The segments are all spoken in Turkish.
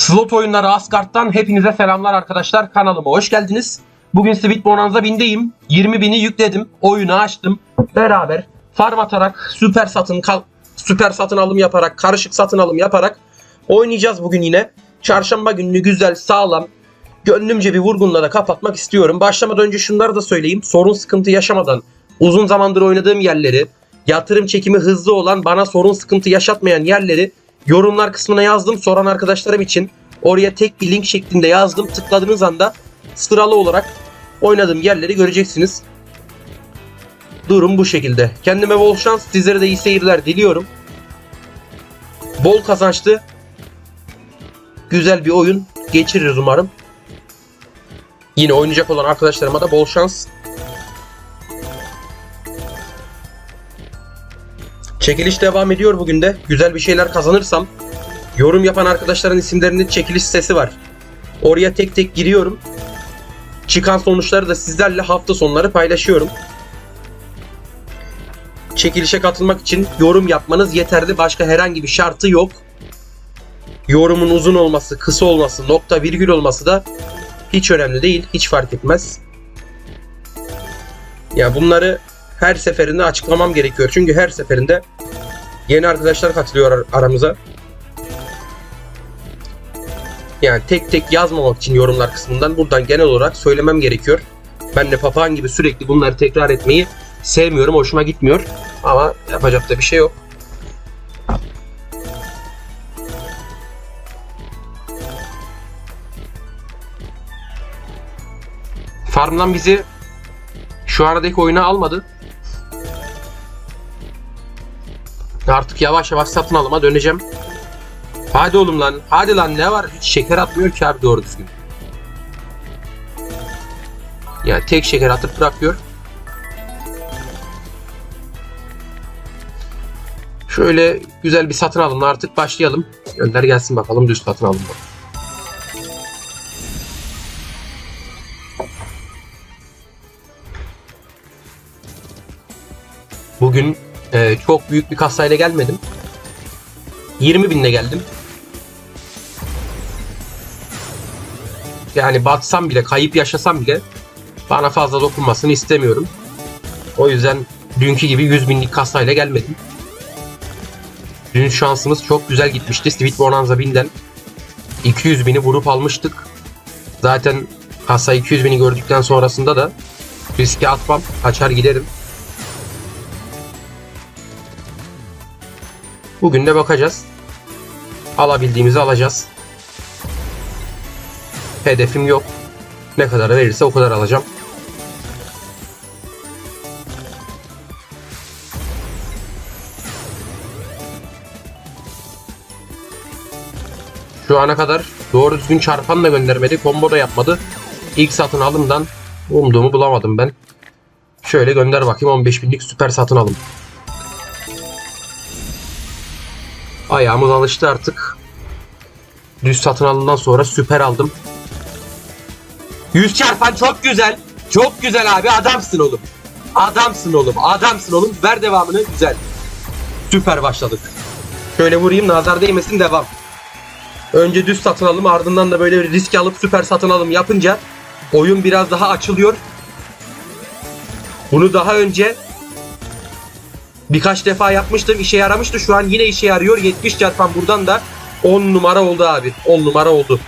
Slot oyunları Asgard'dan hepinize selamlar arkadaşlar. Kanalıma hoş geldiniz. Bugün Sweet Bonanza 1000'deyim. 20 bini yükledim. Oyunu açtım. Beraber farm atarak, süper satın kal süper satın alım yaparak, karışık satın alım yaparak oynayacağız bugün yine. Çarşamba gününü güzel, sağlam, gönlümce bir vurgunla da kapatmak istiyorum. Başlamadan önce şunları da söyleyeyim. Sorun sıkıntı yaşamadan uzun zamandır oynadığım yerleri, yatırım çekimi hızlı olan, bana sorun sıkıntı yaşatmayan yerleri yorumlar kısmına yazdım. Soran arkadaşlarım için oraya tek bir link şeklinde yazdım. Tıkladığınız anda sıralı olarak oynadığım yerleri göreceksiniz. Durum bu şekilde. Kendime bol şans, sizlere de iyi seyirler diliyorum. Bol kazançlı, güzel bir oyun geçiririz umarım. Yine oynayacak olan arkadaşlarıma da bol şans. Çekiliş devam ediyor bugün de. Güzel bir şeyler kazanırsam yorum yapan arkadaşların isimlerinin çekiliş sitesi var. Oraya tek tek giriyorum. Çıkan sonuçları da sizlerle hafta sonları paylaşıyorum. Çekilişe katılmak için yorum yapmanız yeterli. Başka herhangi bir şartı yok. Yorumun uzun olması, kısa olması, nokta virgül olması da hiç önemli değil. Hiç fark etmez. Ya bunları her seferinde açıklamam gerekiyor. Çünkü her seferinde yeni arkadaşlar katılıyor ar- aramıza. Yani tek tek yazmamak için yorumlar kısmından buradan genel olarak söylemem gerekiyor. Ben de papağan gibi sürekli bunları tekrar etmeyi sevmiyorum. Hoşuma gitmiyor. Ama yapacak da bir şey yok. Farmdan bizi şu aradaki oyuna almadı. Artık yavaş yavaş satın alıma döneceğim. Hadi oğlum lan. Hadi lan ne var? Hiç şeker atmıyor ki abi doğru düzgün. Yani tek şeker atıp bırakıyor. Şöyle güzel bir satın alımla artık başlayalım. Gönder gelsin bakalım düz satın alım. Bugün e, çok büyük bir kasayla gelmedim. 20 binle geldim. Yani batsam bile, kayıp yaşasam bile bana fazla dokunmasını istemiyorum. O yüzden dünkü gibi 100 binlik kasayla gelmedim. Dün şansımız çok güzel gitmişti. Sweet Bonanza 1000'den 200 bini vurup almıştık. Zaten kasa 200 bini gördükten sonrasında da riske atmam. Açar giderim. Bugün de bakacağız. Alabildiğimizi alacağız. Hedefim yok. Ne kadar verirse o kadar alacağım. Şu ana kadar doğru düzgün çarpan da göndermedi. Combo da yapmadı. İlk satın alımdan umduğumu bulamadım ben. Şöyle gönder bakayım 15 binlik süper satın alım. Ayağımız alıştı artık. Düz satın alımdan sonra süper aldım. 100 çarpan çok güzel. Çok güzel abi adamsın oğlum. Adamsın oğlum. Adamsın oğlum. Ver devamını. Güzel. Süper başladık. Şöyle vurayım nazar değmesin devam. Önce düz satın alım ardından da böyle bir risk alıp süper satın alım yapınca oyun biraz daha açılıyor. Bunu daha önce birkaç defa yapmıştım. işe yaramıştı. Şu an yine işe yarıyor. 70 çarpan buradan da 10 numara oldu abi. 10 numara oldu.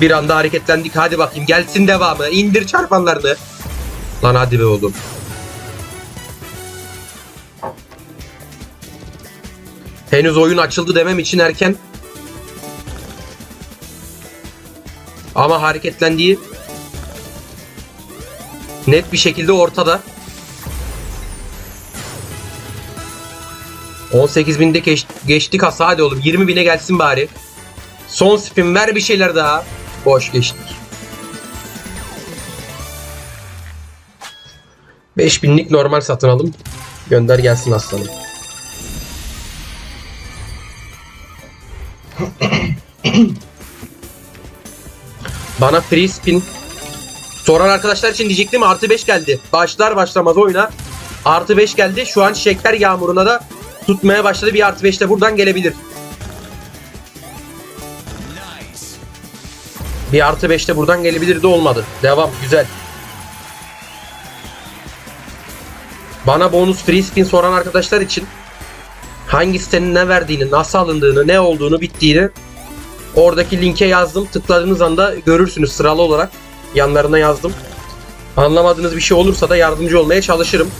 Bir anda hareketlendik. Hadi bakayım gelsin devamı. İndir çarpanlarını. Lan hadi be oğlum. Henüz oyun açıldı demem için erken. Ama hareketlendiği net bir şekilde ortada. 18.000'de geç, geçtik hasa hadi oğlum 20.000'e gelsin bari. Son spin ver bir şeyler daha. Boş geçtik. 5000'lik normal satın alım. Gönder gelsin aslanım. Bana free spin soran arkadaşlar için diyecektim artı 5 geldi. Başlar başlamaz oyuna artı 5 geldi. Şu an şeker yağmuruna da tutmaya başladı. Bir artı 5 de buradan gelebilir. Bir artı 5 de buradan gelebilir de olmadı. Devam güzel. Bana bonus free spin soran arkadaşlar için hangi sitenin ne verdiğini, nasıl alındığını, ne olduğunu, bittiğini oradaki linke yazdım. Tıkladığınız anda görürsünüz sıralı olarak. Yanlarına yazdım. Anlamadığınız bir şey olursa da yardımcı olmaya çalışırım.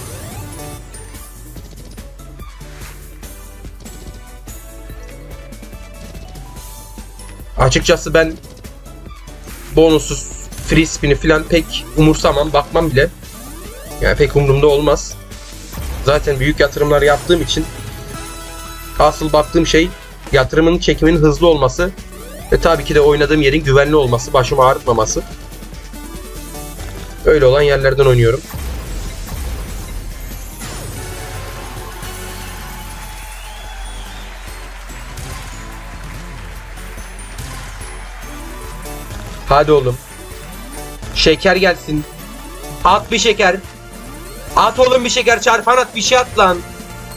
Açıkçası ben bonusuz free spin'i falan pek umursamam, bakmam bile. Yani pek umurumda olmaz. Zaten büyük yatırımlar yaptığım için asıl baktığım şey yatırımın çekiminin hızlı olması ve tabii ki de oynadığım yerin güvenli olması, başımı ağrıtmaması. Öyle olan yerlerden oynuyorum. Hadi oğlum. Şeker gelsin. At bir şeker. At oğlum bir şeker çarpan at bir şey at lan.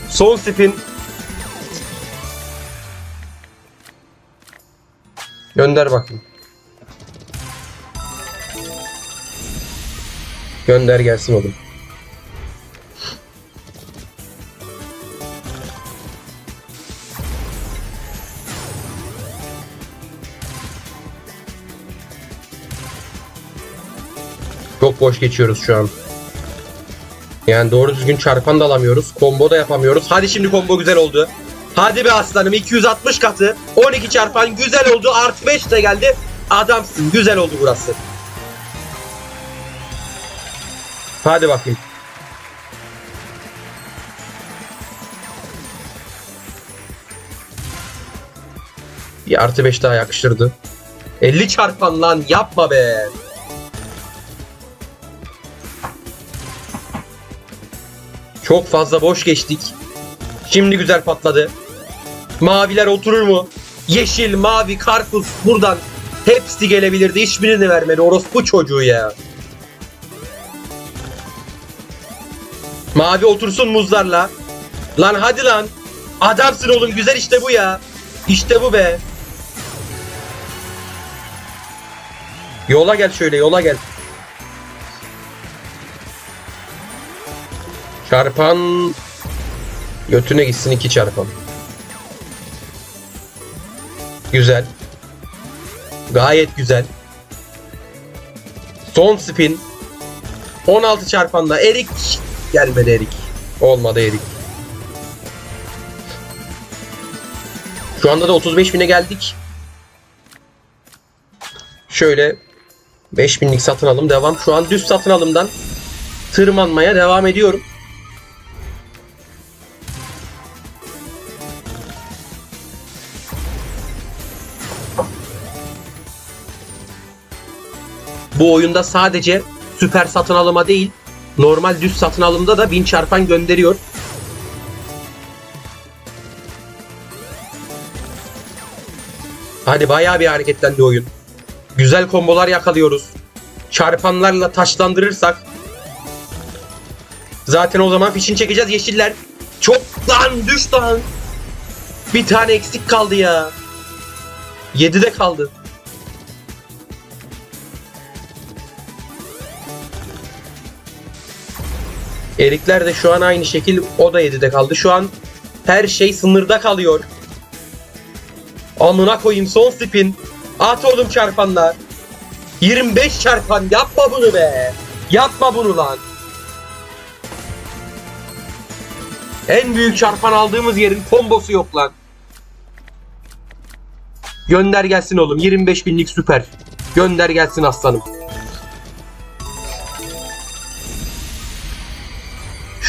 Son spin. Gönder bakayım. Gönder gelsin oğlum. Çok boş geçiyoruz şu an. Yani doğru düzgün çarpan da alamıyoruz. Combo da yapamıyoruz. Hadi şimdi combo güzel oldu. Hadi be aslanım 260 katı. 12 çarpan güzel oldu. Artı 5 de geldi. Adamsın. Güzel oldu burası. Hadi bakayım. Bir artı 5 daha yakıştırdı. 50 çarpan lan yapma be. Çok fazla boş geçtik. Şimdi güzel patladı. Maviler oturur mu? Yeşil, mavi, karpuz buradan hepsi gelebilirdi. Hiçbirini vermedi. Orospu çocuğu ya. Mavi otursun muzlarla. Lan hadi lan. Adamsın oğlum güzel işte bu ya. İşte bu be. Yola gel şöyle yola gel. Çarpan götüne gitsin iki çarpan. Güzel. Gayet güzel. Son spin. 16 çarpanla Erik gelmedi Erik. Olmadı Erik. Şu anda da 35 bine geldik. Şöyle 5000'lik satın alım devam. Şu an düz satın alımdan tırmanmaya devam ediyorum. Bu oyunda sadece süper satın alıma değil, normal düz satın alımda da 1000 çarpan gönderiyor. Hadi bayağı bir hareketlendi oyun. Güzel kombolar yakalıyoruz. Çarpanlarla taşlandırırsak zaten o zaman fişini çekeceğiz yeşiller. Çok lan düş lan. Bir tane eksik kaldı ya. 7'de kaldı. Erikler de şu an aynı şekil o da 7'de kaldı. Şu an her şey sınırda kalıyor. Amına koyayım son spin. At oğlum çarpanlar. 25 çarpan yapma bunu be. Yapma bunu lan. En büyük çarpan aldığımız yerin kombosu yok lan. Gönder gelsin oğlum. 25 binlik süper. Gönder gelsin aslanım.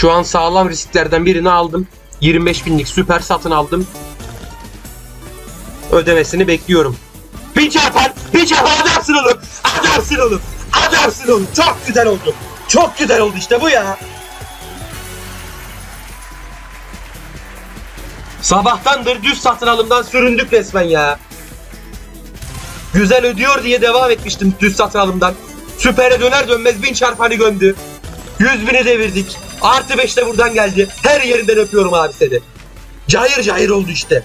Şu an sağlam risklerden birini aldım. 25 binlik süper satın aldım. Ödemesini bekliyorum. Bir çarpan, bir çarpan adamsın oğlum. Adamsın oğlum. Adamsın oğlum. Çok güzel oldu. Çok güzel oldu işte bu ya. Sabahtandır düz satın alımdan süründük resmen ya. Güzel ödüyor diye devam etmiştim düz satın alımdan. Süper'e döner dönmez bin çarpanı gömdü. 100 bini devirdik. Artı 5 de buradan geldi. Her yerinden öpüyorum abi seni. Cayır cayır oldu işte.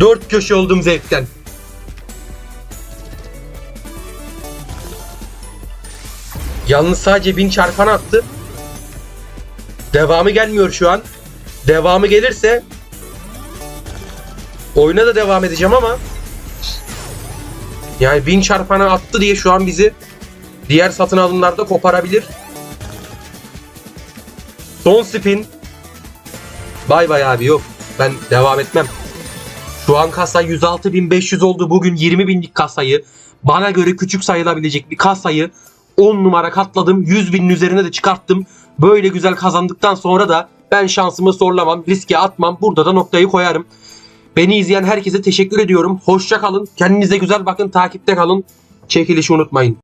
Dört köşe oldum zevkten. Yalnız sadece bin çarpan attı. Devamı gelmiyor şu an. Devamı gelirse oyuna da devam edeceğim ama yani bin çarpanı attı diye şu an bizi diğer satın alımlarda koparabilir. Son spin. Bay bay abi yok. Ben devam etmem. Şu an kasa 106.500 oldu. Bugün 20 binlik kasayı bana göre küçük sayılabilecek bir kasayı 10 numara katladım. 100 binin üzerine de çıkarttım. Böyle güzel kazandıktan sonra da ben şansımı zorlamam, riske atmam. Burada da noktayı koyarım. Beni izleyen herkese teşekkür ediyorum. Hoşça kalın. Kendinize güzel bakın. Takipte kalın. Çekilişi unutmayın.